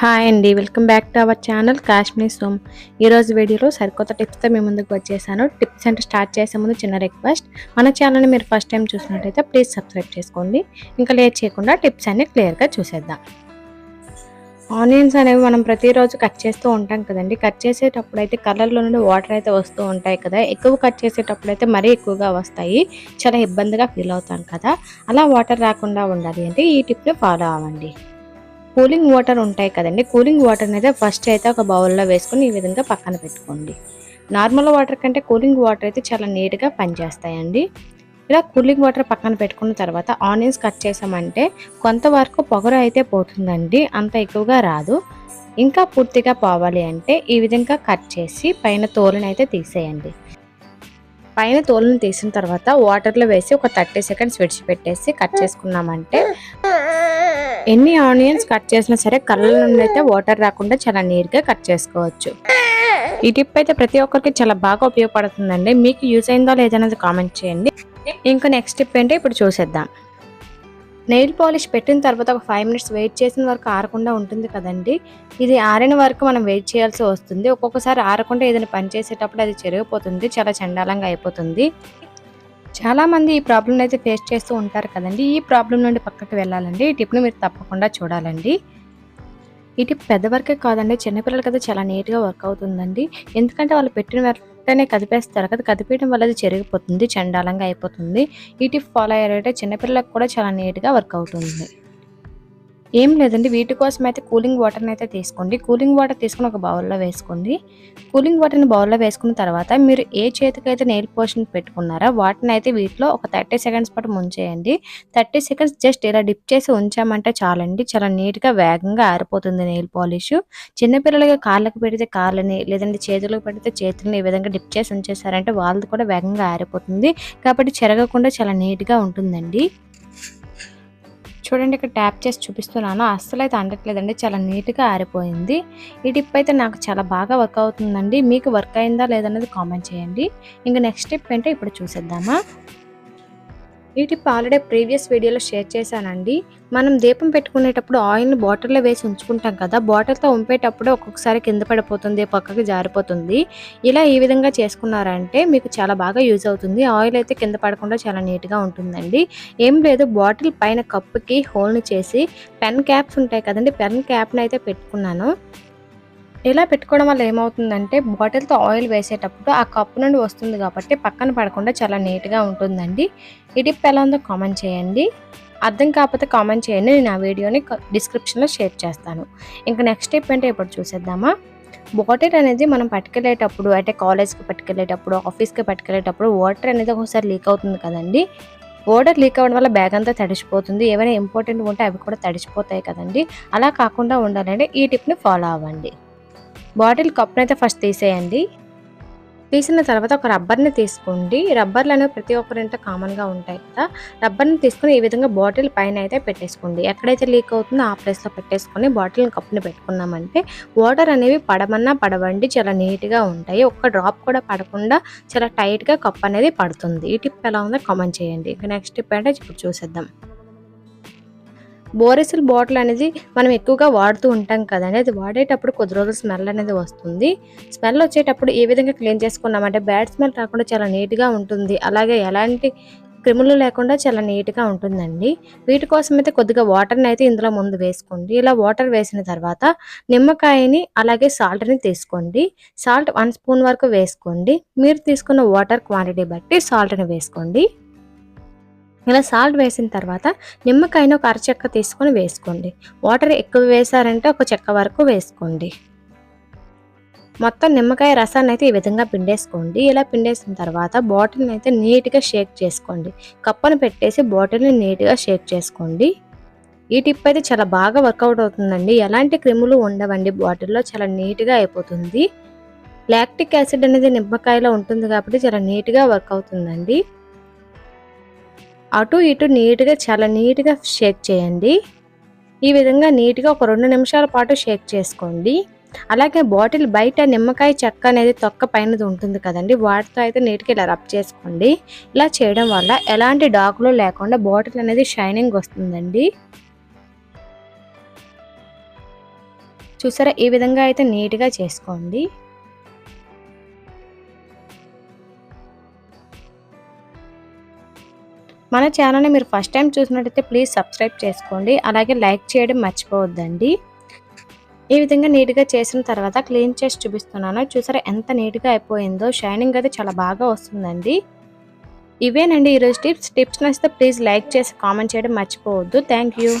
Hi అండి welcome back to our channel Kashmir soan. ఈరోజు వీడియోలో సరికొత్త టిప్స్తో మీ ముందుకు వచ్చేసాను. టిప్స్ అంటే స్టార్ట్ చేసే ముందు చిన్న రిక్వెస్ట్. మన ఛానల్ని మీరు ఫస్ట్ టైం చూసినట్టయితే ప్లీజ్ సబ్స్క్రైబ్ చేసుకోండి. ఇంకా లేట్ చేయకుండా టిప్స్ అన్ని క్లియర్గా చూసేద్దాం. ఆనియన్స్ అనేవి మనం ప్రతిరోజు కట్ చేస్తూ ఉంటాం కదండి. కట్ చేసేటప్పుడు అయితే కలర్లో నుండి వాటర్ అయితే వస్తూ ఉంటాయి కదా. ఎక్కువ కట్ చేసేటప్పుడు అయితే మరీ ఎక్కువగా వస్తాయి. చాలా ఇబ్బందిగా ఫీల్ అవుతాం కదా. అలా వాటర్ రాకుండా ఉండాలి అంటే ఈ టిప్ని ఫాలో అవ్వండి. కూలింగ్ వాటర్ ఉంటాయి కదండి. కూలింగ్ వాటర్ అయితే ఫస్ట్ అయితే ఒక బౌల్లో వేసుకొని ఈ విధంగా పక్కన పెట్టుకోండి. నార్మల్ వాటర్ కంటే కూలింగ్ వాటర్ అయితే చాలా నీట్గా పనిచేస్తాయండి. ఇలా కూలింగ్ వాటర్ పక్కన పెట్టుకున్న తర్వాత ఆనియన్స్ కట్ చేసామంటే కొంతవరకు పొగరు అయితే పోతుందండి. అంత ఎక్కువగా రాదు. ఇంకా పూర్తిగా పోవాలి అంటే ఈ విధంగా కట్ చేసి పైన తోలుని అయితే తీసేయండి. పైన తోలుని తీసిన తర్వాత వాటర్లో వేసి ఒక థర్టీ సెకండ్స్ విడిచిపెట్టేసి కట్ చేసుకున్నామంటే ఎన్ని ఆనియన్స్ కట్ చేసినా సరే కళ్ళ నుండి అయితే వాటర్ రాకుండా చాలా నీట్గా కట్ చేసుకోవచ్చు. ఈ టిప్ అయితే ప్రతి ఒక్కరికి చాలా బాగా ఉపయోగపడుతుందండి. మీకు యూజ్ అయిందో లేదనేది కామెంట్ చేయండి. ఇంకా నెక్స్ట్ టిప్ ఏంటో ఇప్పుడు చూసేద్దాం. నెయిల్ పాలిష్ పెట్టిన తర్వాత ఒక ఫైవ్ మినిట్స్ వెయిట్ చేసిన వరకు ఆరకుండా ఉంటుంది కదండి. ఇది ఆరిన వరకు మనం వెయిట్ చేయాల్సి వస్తుంది. ఒక్కొక్కసారి ఆరకుండా ఏదైనా పని చేసేటప్పుడు అది చెరిగిపోతుంది చాలా చండాలంగా అయిపోతుంది. చాలా మంది ఈ ప్రాబ్లమ్ అయితే ఫేస్ చేస్తూ ఉంటారు కదండి. ఈ ప్రాబ్లం నుండి పక్కకి వెళ్ళాలండి. ఈ టిప్ని మీరు తప్పకుండా చూడాలండి. ఈ టిప్ పెద్దవరకే కాదండి. చిన్నపిల్లలకి అయితే చాలా నీట్గా వర్క్ అవుతుందండి. ఎందుకంటే వాళ్ళు పెట్టిన వెంటనే కదిపేస్తారు కదా. కదిపేయడం వల్ల అది చెరిగిపోతుంది చండాలంగా అయిపోతుంది. ఈ టిప్ ఫాలో అయ్యారంటే చిన్నపిల్లలకు కూడా చాలా నీట్గా వర్క్ అవుతుంది. ఏం లేదండి వీటి కోసం అయితే కూలింగ్ వాటర్ని అయితే తీసుకోండి. కూలింగ్ వాటర్ తీసుకుని ఒక బౌల్లో వేసుకోండి. కూలింగ్ వాటర్ని బౌల్లో వేసుకున్న తర్వాత మీరు ఏ చేతికైతే నెయిల్ పోషన్ పెట్టుకున్నారో వాటిని అయితే వీటిలో ఒక థర్టీ సెకండ్స్ పాటు ముంచేయండి. థర్టీ సెకండ్స్ జస్ట్ ఇలా డిప్ చేసి ఉంచామంటే చాలండి. చాలా నీట్గా వేగంగా ఆరిపోతుంది నెయిల్ పాలిష్. చిన్నపిల్లలకి కాళ్ళకు పెడితే కాళ్ళని లేదంటే చేతులకు పెడితే చేతులని ఈ విధంగా డిప్ చేసి ఉంచేసారంటే వాళ్ళది కూడా వేగంగా ఆరిపోతుంది. కాబట్టి చెరగకుండా చాలా నీట్గా ఉంటుందండి. చూడండి ఇక్కడ ట్యాప్ చేసి చూపిస్తున్నాను. అస్సలు అయితే అండట్లేదండి చాలా నీట్గా ఆరిపోయింది. ఈ టిప్ అయితే నాకు చాలా బాగా వర్క్ అవుతుందండి. మీకు వర్క్ అయిందా లేదన్నది కామెంట్ చేయండి. ఇంకా నెక్స్ట్ టిప్ ఏంటో ఇప్పుడు చూసేద్దామా? ఈ టిప్ ఆల్రెడీ ప్రీవియస్ వీడియోలో షేర్ చేశానండి. మనం దీపం పెట్టుకునేటప్పుడు ఆయిల్ని బాటిల్లో వేసి ఉంచుకుంటాం కదా బాటిల్తో ఉంపేటప్పుడు ఒక్కొక్కసారి కింద పడిపోతుంది పక్కకి జారిపోతుంది. ఇలా ఈ విధంగా చేసుకున్నారంటే మీకు చాలా బాగా యూజ్ అవుతుంది. ఆయిల్ అయితే కింద పడకుండా చాలా నీట్గా ఉంటుందండి. ఏం లేదు బాటిల్ పైన కప్పుకి హోల్ని చేసి పెన్ క్యాప్స్ ఉంటాయి కదండి పెన్ క్యాప్ని అయితే పెట్టుకున్నాను. ఇలా పెట్టుకోవడం వల్ల ఏమవుతుందంటే బాటిల్తో ఆయిల్ వేసేటప్పుడు ఆ కప్పు నుండి వస్తుంది కాబట్టి పక్కన పడకుండా చాలా నీట్గా ఉంటుందండి. ఈ టిప్ ఎలా ఉందో కామెంట్ చేయండి. అర్థం కాకపోతే కామెంట్ చేయండి. నేను ఆ వీడియోని డిస్క్రిప్షన్లో షేర్ చేస్తాను. ఇంకా నెక్స్ట్ టిప్ అంటే ఇప్పుడు చూసేద్దామా. బాటిల్ అనేది మనం పట్టుకెళ్ళేటప్పుడు అంటే కాలేజ్కి పట్టుకెళ్ళేటప్పుడు ఆఫీస్కి పట్టుకెళ్ళేటప్పుడు వాటర్ అనేది ఒకసారి లీక్ అవుతుంది కదండి. వాటర్ లీక్ అవ్వడం వల్ల బ్యాగ్ అంతా తడిసిపోతుంది. ఏమైనా ఇంపార్టెంట్ ఉంటే అవి కూడా తడిసిపోతాయి కదండి. అలా కాకుండా ఉండాలంటే ఈ టిప్ని ఫాలో అవ్వండి. బాటిల్ కప్ని అయితే ఫస్ట్ తీసేయండి. తీసిన తర్వాత ఒక రబ్బర్ని తీసుకోండి. రబ్బర్లు అనేవి ప్రతి ఒక్కరింట్లో కామన్గా ఉంటాయి కదా. రబ్బర్ని తీసుకుని ఈ విధంగా బాటిల్ పైన అయితే పెట్టేసుకోండి. ఎక్కడైతే లీక్ అవుతుందో ఆ ప్లేస్లో పెట్టేసుకొని బాటిల్ కప్పుని పెట్టుకున్నామంటే వాటర్ అనేవి పడమన్నా పడవండి. చాలా నీట్గా ఉంటాయి. ఒక్క డ్రాప్ కూడా పడకుండా చాలా టైట్గా కప్ అనేది పడుతుంది. ఈ టిప్ ఎలా ఉందో కామెంట్ చేయండి. ఇక నెక్స్ట్ టిప్ అంటే ఇప్పుడు చూసేద్దాం. బోరెసిల్ బాటిల్ అనేది మనం ఎక్కువగా వాడుతూ ఉంటాం కదండి. అది వాడేటప్పుడు కొద్ది రోజులు స్మెల్ అనేది వస్తుంది. స్మెల్ వచ్చేటప్పుడు ఏ విధంగా క్లీన్ చేసుకున్నామంటే బ్యాడ్ స్మెల్ రాకుండా చాలా నీట్గా ఉంటుంది. అలాగే ఎలాంటి క్రిములు లేకుండా చాలా నీట్గా ఉంటుందండి. వీటి కోసం అయితే కొద్దిగా వాటర్ని అయితే ఇందులో ముందు వేసుకోండి. ఇలా వాటర్ వేసిన తర్వాత నిమ్మకాయని అలాగే సాల్ట్ని తీసుకోండి. సాల్ట్ వన్ స్పూన్ వరకు వేసుకోండి. మీరు తీసుకున్న వాటర్ క్వాంటిటీ బట్టి సాల్ట్ని వేసుకోండి. ఇలా సాల్ట్ వేసిన తర్వాత నిమ్మకాయను ఒక అరచెక్క తీసుకొని వేసుకోండి. వాటర్ ఎక్కువ వేసారంటే ఒక చెక్క వరకు వేసుకోండి. మొత్తం నిమ్మకాయ రసాన్ని అయితే ఈ విధంగా పిండేసుకోండి. ఇలా పిండేసిన తర్వాత బాటిల్ని అయితే నీట్గా షేక్ చేసుకోండి. కప్పను పెట్టేసి బాటిల్ని నీట్గా షేక్ చేసుకోండి. ఈ టిప్ అయితే చాలా బాగా వర్కౌట్ అవుతుందండి. ఎలాంటి క్రిములు ఉండవండి. బాటిల్లో చాలా నీట్గా అయిపోతుంది. లాక్టిక్ యాసిడ్ అనేది నిమ్మకాయలో ఉంటుంది కాబట్టి చాలా నీట్గా వర్క్ అవుతుందండి. అటు ఇటు నీట్గా చాలా నీట్గా షేక్ చేయండి. ఈ విధంగా నీట్గా ఒక రెండు నిమిషాల పాటు షేక్ చేసుకోండి. అలాగే బాటిల్ బయట నిమ్మకాయ చెక్క అనేది తొక్క పైనది ఉంటుంది కదండి వాటితో అయితే నీట్గా ఇలా రబ్ చేసుకోండి. ఇలా చేయడం వల్ల ఎలాంటి డాకులు లేకుండా బాటిల్ అనేది షైనింగ్ వస్తుందండి. చూసారా? ఈ విధంగా అయితే నీట్గా చేసుకోండి. మన ఛానల్ని మీరు ఫస్ట్ టైం చూసినట్టయితే ప్లీజ్ సబ్స్క్రైబ్ చేసుకోండి. అలాగే లైక్ చేయడం మర్చిపోవద్దండి. ఈ విధంగా నీట్గా చేసిన తర్వాత క్లీన్ చేసి చూపిస్తున్నాను. చూసారా ఎంత నీట్గా అయిపోయిందో. షైనింగ్ అయితే చాలా బాగా వస్తుందండి. ఇవేనండి ఈరోజు టిప్స్. టిప్స్ నచ్చితే ప్లీజ్ లైక్ చేసి కామెంట్ చేయడం మర్చిపోవద్దు. Thank you.